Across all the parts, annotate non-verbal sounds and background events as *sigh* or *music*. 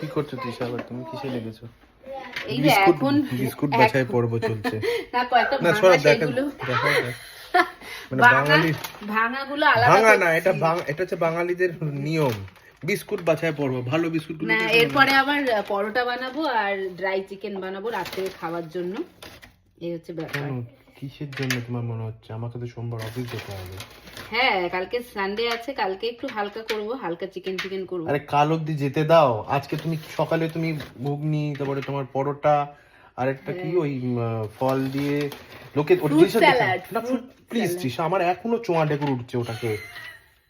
কি করছ তৃষা? আবার তুমি কিসে লেগেছো? বিস্কুট বাছাই পর্ব চলছে। *laughs* না কয়েকটা না ভাঙা সরা সেগুলো *laughs* মানে বাঙালি ভাঙাগুলো আলাদা ভাঙা না এটা এটা হচ্ছে বাঙালিদের নিয়ম। বিস্কুট বাছাই পর্ব ভালো বিস্কুট না এরপরে আবার পরোটা বানাবো আর ড্রাই চিকেন বানাবো রাত্রে খাওয়ার জন্য। এই হচ্ছে ব্যাপার। কিসের জন্য তোমার মনে হচ্ছে? আমাকে তো সোমবার অফিস যেতে হবে। হ্যাঁ কালকে সানডে আছে কালকে একটু হালকা করব হালকা চিকেন চিকেন করব। আরে কাল অব্দি যেতে দাও। আজকে তুমি সকালে তুমি ঘুগনি তারপরে তোমার পরোটা আর একটা কি ওই ফল দিয়ে লোকে ওটা প্লিজ আমার এখনও চোয়া ডেকুর উঠছে ওটাকে।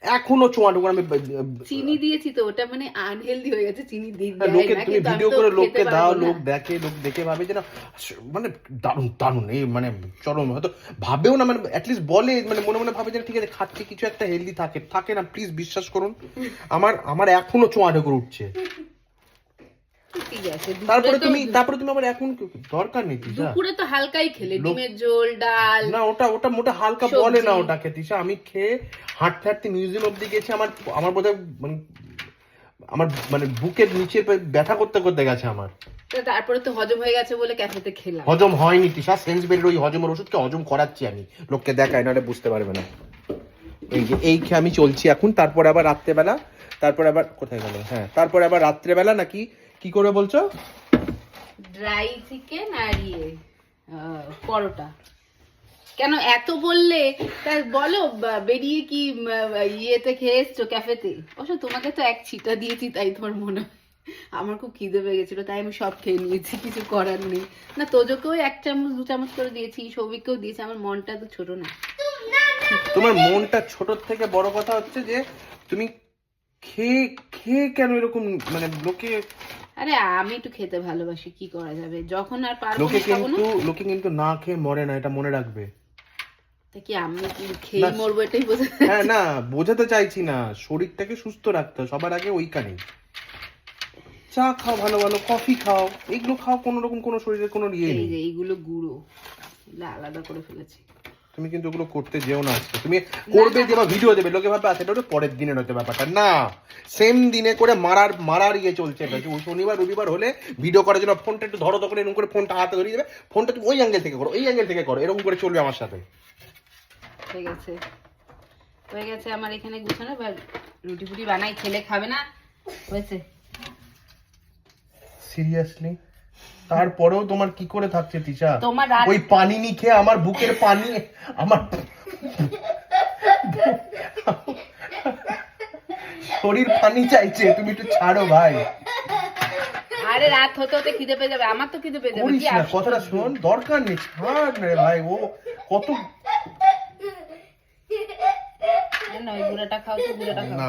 এখনও চোঁয়া গ্রামে আমি চিনি দিয়েছি তো ওটা মানে আনহেলদি হয়ে গেছে চিনি দিয়ে না, লোকে তুমি ভিডিও করে লোককে দাও লোক দেখে লোক দেখে ভাবে যে না মানে দারুণ দারুণ এই মানে চরম হয়তো ভাবেও না মানে অ্যাটলিস্ট বলে মানে মনে মনে ভাবে যে ঠিক আছে খাচ্ছি কিছু একটা হেলদি থাকে থাকে না প্লিজ বিশ্বাস করুন আমার আমার এখনও চোঁয়া করে উঠছে। তারপরে তুমি তারপরে তুমি আবার এখন দরকার নেই তিশা। দুপুরে তো হালকাই খেলে ডিমের ঝোল ডাল। না ওটা ওটা মোটা হালকা বলে না ওটাকে তিশা। আমি খেয়ে হাঁটতে হাঁটতে মিউজিয়াম অব্দি গেছি আমার আমার বোধহয় মানে আমার মানে বুকের নিচে ব্যথা করতে করতে গেছে আমার। তারপরে তো হজম হয়ে গেছে বলে ক্যাফেতে খেলাম। হজম হয়নি তিশা। সেন্স বেরিয়ে ওই হজমের ওষুধকে হজম করাচ্ছি আমি। লোককে দেখাই নাহলে বুঝতে পারবে না। এই যে এই খেয়ে আমি চলছি এখন। তারপর আবার রাত্রেবেলা তারপর আবার কোথায় গেল? হ্যাঁ তারপর আবার রাত্রেবেলা নাকি কি করে বলছো? ড্রাই চিকেন আর ইয়ে আহ, পরোটা। কেন এত বললে তা বলো বেরিয়ে কি ইয়েতে খেয়ে এসছো ক্যাফেতে? অবশ্য তোমাকে তো এক ছিটা দিয়েছি তাই তোমার মনে হয়। আমার খুব খিদে পেয়ে গেছিল তাই আমি সব খেয়ে নিয়েছি কিছু করার নেই। না তোজোকেও এক চামচ দু চামচ করে দিয়েছি সৌভিককেও দিয়েছি আমার মনটা তো ছোট না। তোমার মনটা ছোট থেকে বড় কথা হচ্ছে যে তুমি খেয়ে খেয়ে কেন এরকম মানে লোকে আরে আমি একটু খেতে ভালোবাসি কি করা যাবে? যখন আর পারব লোকে না খাব না। কিন্তু লোকে কিন্তু না খেয়ে মরে না এটা মনে রাখবে। তা কি আমি কি খেয়ে মরবো এটাই বোঝা হ্যাঁ না বোঝাতে চাইছি না। শরীরটাকে সুস্থ রাখতে সবার আগে ওইখানে চা খাও ভালো ভালো কফি খাও এগুলো খাও কোনো রকম কোনো শরীরের কোনো ইয়ে নেই। এইগুলো গুঁড়ো আলাদা করে ফেলেছি। তুমি কিন্তু ওগুলো করতে যেও না আজকে। তুমি করবে যে বা ভিডিও দেবে লোকে ভাবে আচ্ছা এটা হলো পরের দিনের হতে ব্যাপারটা। না সেম দিনে করে মারার মারার ইয়ে চলছে। শনিবার রবিবার হলে ভিডিও করার জন্য ফোনটা একটু ধরো তখন এরকম করে ফোনটা হাতে ধরিয়ে দেবে। ফোনটা তুমি ওই অ্যাঙ্গেল থেকে করো এই অ্যাঙ্গেল থেকে করো এরকম করে চলবে আমার সাথে। ঠিক আছে হয়ে গেছে আমার এখানে গুছানো রুটি ফুটি বানাই খেলে খাবে না। হয়েছে। সিরিয়াসলি তারপরেও তোমার কি করে থাকছে তিশা? তোমার ওই পানি নি খেয়ে আমার বুকের পানি আমার শরীর পানি চাইছে তুমি একটু ছাড়ো ভাই। আরে রাত হতে হতে খিদে পেয়ে যাবে আমার তো খিদে পেয়ে যাবে করিস না কথাটা শোন দরকার নেই ছাড় রে ভাই ও কত না ওই গুঁড়োটা খাও তো গুঁড়োটা খাও। না